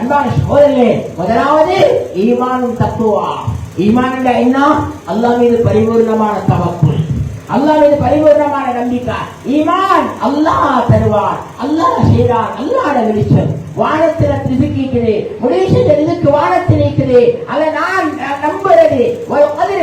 அன்பான சகோதரர்களே முதலாவது ஈமானும் தத்துவா ஈமான் என்ன அல்லா மீது பரிபூர்ணமான தவக்குள் அல்லா மீது பரிபூர்ணமான நம்பிக்கை. ஈமான் அல்லாஹ் தருவான் அல்லாஹ் செய்தார் அல்லாட வெளிச்சம். வானத்தில திருப்பிக்குது முடிவு செஞ்ச வானத்தில் இருக்குது அதை நான் நம்புறது. ஒரு கதிர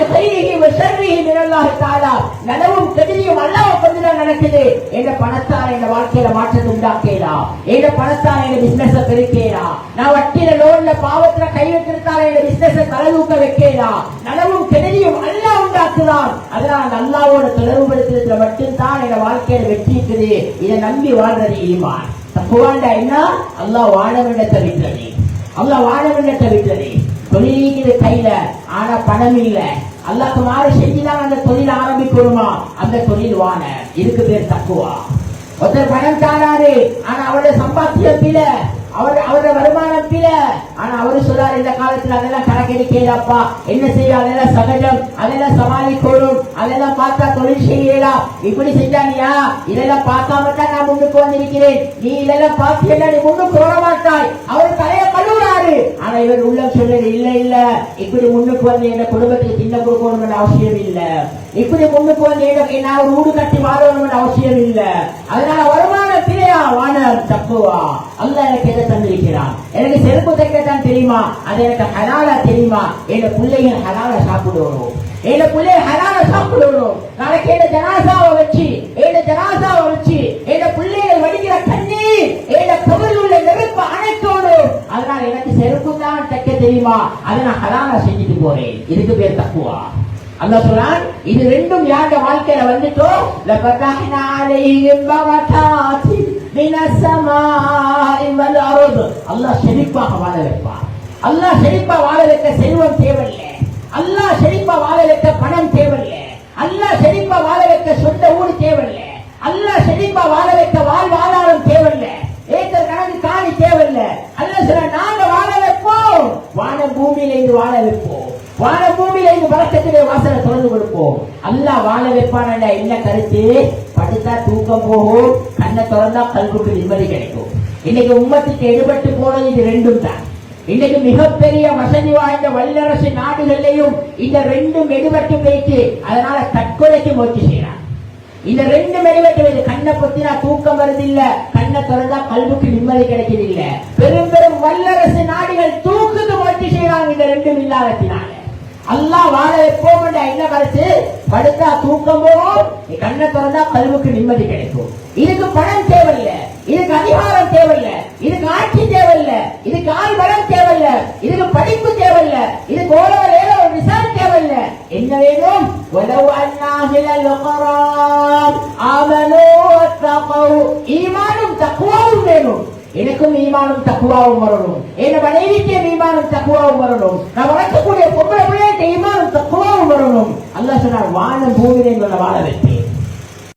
ஒரு ஷர்ரிஹி நிரல்லாக தஆலா. நனவும் கெடுதியும் அல்லாஹ் கொண்டு நடக்குது. என்ற பணத்தால் என் வாழ்க்கையில மாற்றத்தை உண்டாக்கேடா ஏட பணத்தால எங்க பிசினஸ் பெருக்கேடா நான் வட்டியில லோன்ல பாவத்துல கை வைக்கிறதால என் பிசினஸ் தலைதூக்க வைக்கேடா நனவும் கெடுதியும் அல்லா உண்டாக்குதான். அதனால் அல்லாவோட தொடர்புபடுத்துறதுல மட்டும்தான் என் வாழ்க்கையில வெற்றி இருக்குது. இதை நம்பி வாழ்றது ஈமான். தப்புவாண்டா என்ன? அல்லா வாழவிடத்தை விட்டது. அல்லா வாழவிடத்தை விட்டது. தொழிலுக்கு கையில ஆனா பணம் இல்ல. அல்லாக்கு மாறு செஞ்சுதான் அந்த தொழில் ஆரம்பிக்கணுமா? அந்த தொழில் வான. இருக்கு பேர் தக்குவா. ஒருத்தர் பணம் தாராரு ஆனா அவருடைய சம்பாத்தியத்தில அவர் அவருடைய வருமானத்தில ஆனா அவரு சொல்றாரு இந்த காலத்துல அதெல்லாம் கணக்கெடுக்கலப்பா என்ன செய்ய அதெல்லாம் சகஜம் அதெல்லாம் சமாளிக்கணும் அதெல்லாம் பார்த்தா தொழில் செய்யலாம் இப்படி செஞ்சானியா? இதெல்லாம் பார்க்காம தான் நான் முன்னுக்கு வந்திருக்கிறேன். நீ இதெல்லாம் பார்த்தீங்கன்னா நீ முன்னுக்கு வர மாட்டாய் அவர் தலைய கழுவுறாரு. ஆனா இவர் உள்ளம் சொல்லி இப்படி முன்னுக்கு வந்து என் குடும்பத்துக்கு தின்ன கொடுக்கணும்னு அவசியம் இல்லை இப்படி முன்னுக்கு வந்து எனக்கு நான் ஒரு வீடு கட்டி வாழணும்னு அவசியம் இல்லை அதனால வருமானம் திரையா தப்புவா? அல்ல எனக்கு எதை தந்திருக்கிறான்? எனக்கு செருப்பு தைக்கத்தான் தெரியுமா? அது எனக்கு ஹலாலா தெரியுமா? என் பிள்ளைங்க ஹலால சாப்பிடுவோம். என் பிள்ளைய ஹலால சாப்பிடணும் நாளைக்கு என் ஜனாசாவை வச்சு என் ஜனாசாவை வச்சு என் பிள்ளைகள் வடிக்கிற கண்ணீர் என் கவல் உள்ள நெருப்பு அணைக்கணும் அதனால எனக்கு செருப்பு தான் தைக்க தெரியுமா? அதை நான் ஹலாலா செஞ்சுட்டு போறேன். இதுக்கு பேர் தப்புவா அல்ல சொல்றான் இது ரெண்டும் யாருட வாழ்க்கையில வந்துட்டோ? லபதஹ்னா அலைஹிம் பரகாத்தி மினஸ் வல் அர்த். அல்லாஹ் செழிப்பாக வாழ வைப்பான். அல்லாஹ் செழிப்பா வாழ வைக்க செல்வம் தேவையில்லை. அல்லாஹ் செழிப்பா வாழ வைக்க பணம் தேவையில்லை. அல்லாஹ் செழிப்பா வாழ வைக்க சொந்த ஊர் தேவையில்லை. அல்லாஹ் செழிப்பா வாழ வைக்க வாழ்வாதாரம் தேவையில்லை. ஏக்கர் கணக்கு காணி தேவையில்லை. அல்லாஹ் சொல்ற நாங்க வாழ வைப்போம் வான பூமியில இருந்து வாழ வைப்போம். வாழ பூமியில இருந்து வழக்கத்திலே வாசலை தொடர்ந்து கொடுப்போம். அல்லாஹ் வாழ வைப்பான என்ன கருத்து படுத்தா தூக்கம் போகும் கண்ணை திறந்தா கல்வுக்கு நிம்மதி கிடைக்கும். இன்னைக்கு உம்மத்துக்கு எடுபட்டு போனது இது ரெண்டும் தான். இன்னைக்கு மிகப்பெரிய வசதி வாய்ந்த வல்லரசு நாடுகளிலையும் இந்த ரெண்டும் எடுபட்டு போயிட்டு அதனால தற்கொலைக்கு முயற்சி செய்யறாங்க. இந்த ரெண்டு மெடிவெட்டு வருது கண்ணை பொத்தினா தூக்கம் வருது இல்ல கண்ணை திறந்தா கல்வுக்கு நிம்மதி கிடைக்கிறது இல்ல. பெரும் பெரும் வல்லரசு நாடுகள் இந்த ரெண்டும் இல்லாதத்தினால அல்லா வாழ வைப்போம் என்ன கருத்து படுத்தா தூக்கம் போகும் கண்ணை திறந்தா கல்வுக்கு நிம்மதி கிடைக்கும். இதுக்கு பணம் தேவையில்லை இதுக்கு அதிகாரம் தேவையில்லை இதுக்கு ஆட்சி தேவையில்லை இதுக்கு ஆள் பலம் தேவையில்லை இதுக்கு படிப்பு தேவையில்லை இதுக்கு ஓரோ ஏதோ ஒரு ரிசல்ட் தேவையில்லை. என்ன வேணும்? உதவு அண்ணாகில லொகராம் ஆமனோ தகவு எனக்கும் ஈமானும் தக்குவாவும் வரணும். என் மனைவிக்கு ஈமானும் தக்குவாவும் வரணும். நான் வளர்க்கக்கூடிய பொம்பளை பிள்ளைக்கு ஈமானும் தக்குவாவும் வரணும். அல்ல சொன்னால் வானம் பூமியிலே உள்ள வாழ வைத்தேன்